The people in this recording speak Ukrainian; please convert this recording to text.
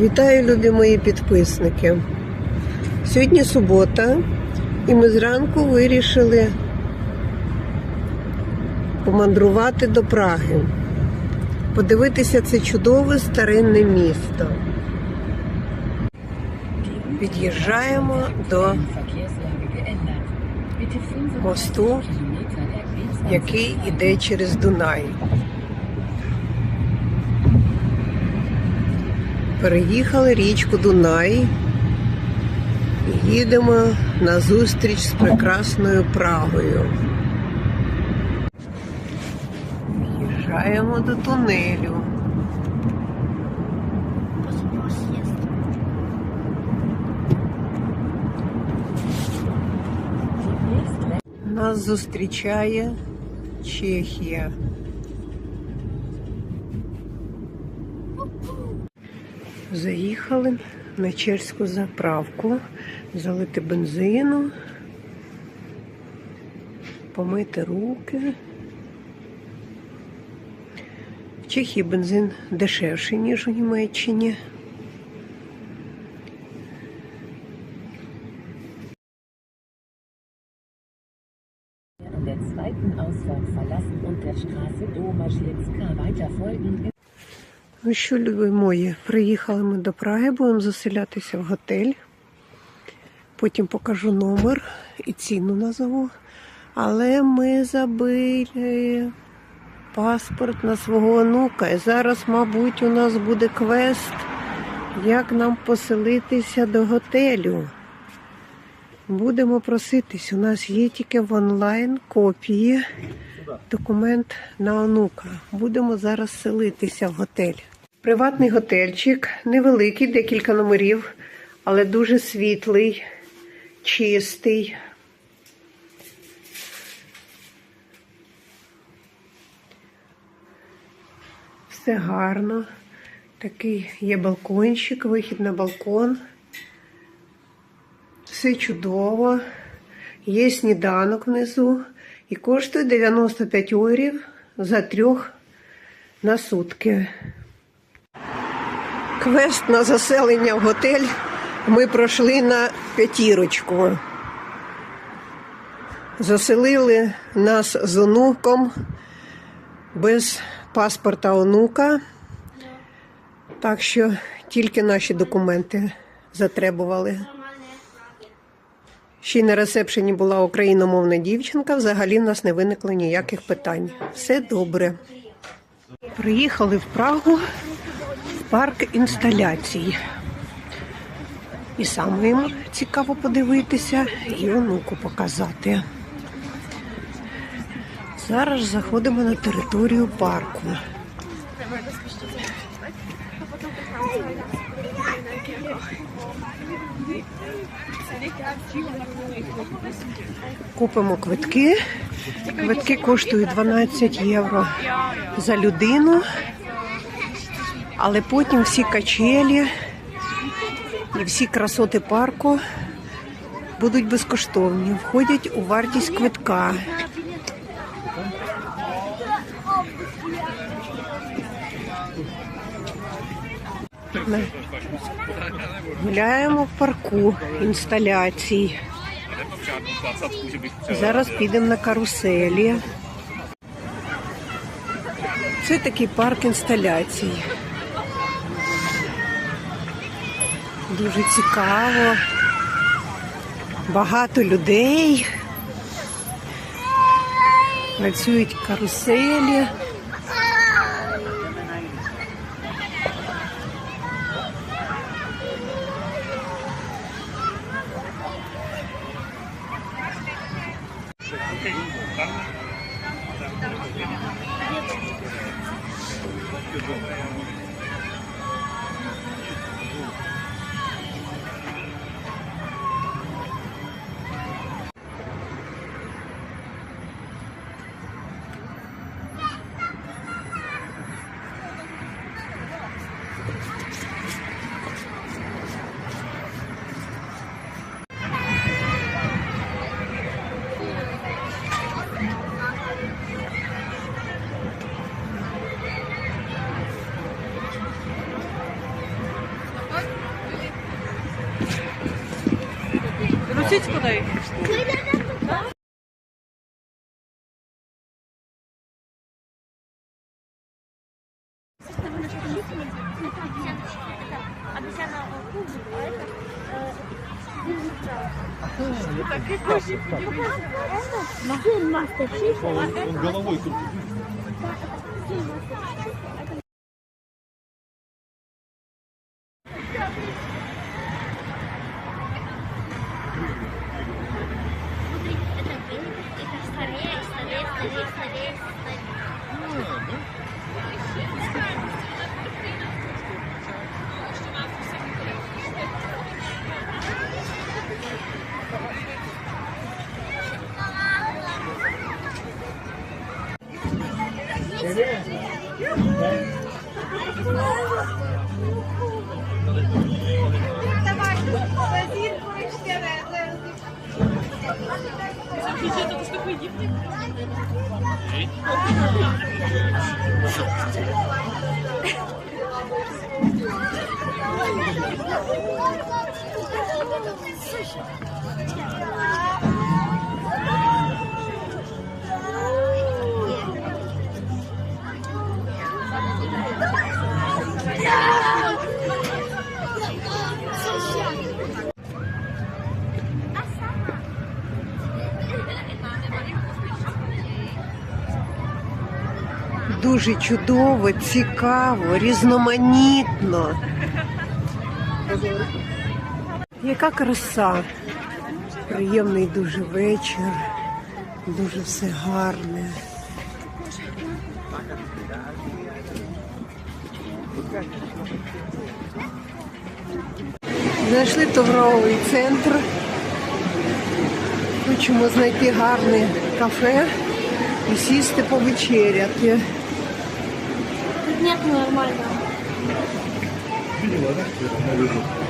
Вітаю, любі мої підписники. Сьогодні субота, і ми зранку вирішили помандрувати до Праги, подивитися це чудове старинне місто. Під'їжджаємо до мосту, який іде через Дунай. Переїхали річку Дунай їдемо на зустріч з прекрасною Прагою. Їжджаємо до тунелю. Нас зустрічає Чехія. Заїхали на чешську заправку, залити бензину, помити руки. В Чехії бензин дешевший, ніж у Німеччині. Zweiten Ausfahrt verlassen und der Straße Domaschlitzka weiter folgen. Ну що, любі мої, приїхали ми до Праги, будемо заселятися в готель. Потім покажу номер і ціну назову. Але ми забили паспорт на свого онука. І зараз, мабуть, у нас буде квест, як нам поселитися до готелю. Будемо проситись. У нас є тільки в онлайн копії документ на онука. Будемо зараз селитися в готель. Приватний готельчик, невеликий, декілька номерів, але дуже світлий, чистий. Все гарно. Такий є балкончик, вихід на балкон. Все чудово. Є сніданок внизу і коштує 95 орів за трьох на сутки. Квест на заселення в готель ми пройшли на п'ятірочку. Заселили нас з онуком без паспорта онука. Так що тільки наші документи затребували. Ще й на ресепшені була україномовна дівчинка, взагалі в нас не виникло ніяких питань. Все добре. Приїхали в Прагу парк інсталяцій. І саме їм цікаво подивитися, і онуку показати. Зараз заходимо на територію парку. Купимо квитки. Квитки коштують 12 євро за людину, але потім всі качелі і всі красоти парку будуть безкоштовні, входять у вартість квитка. Ми Гуляємо в парку інсталяцій. Зараз підемо на каруселі. Це такий парк інсталяцій. Дуже цікаво. Багато людей. Працюють каруселі. Покажіть куди. Он головой крутит. Слушай. Дуже чудово, цікаво, різноманітно. Яка краса. Приємний дуже вечір, дуже все гарне. Знайшли торговий центр. Хочемо знайти гарне кафе і сісти повечеряти. Нет нормально. Видела, да?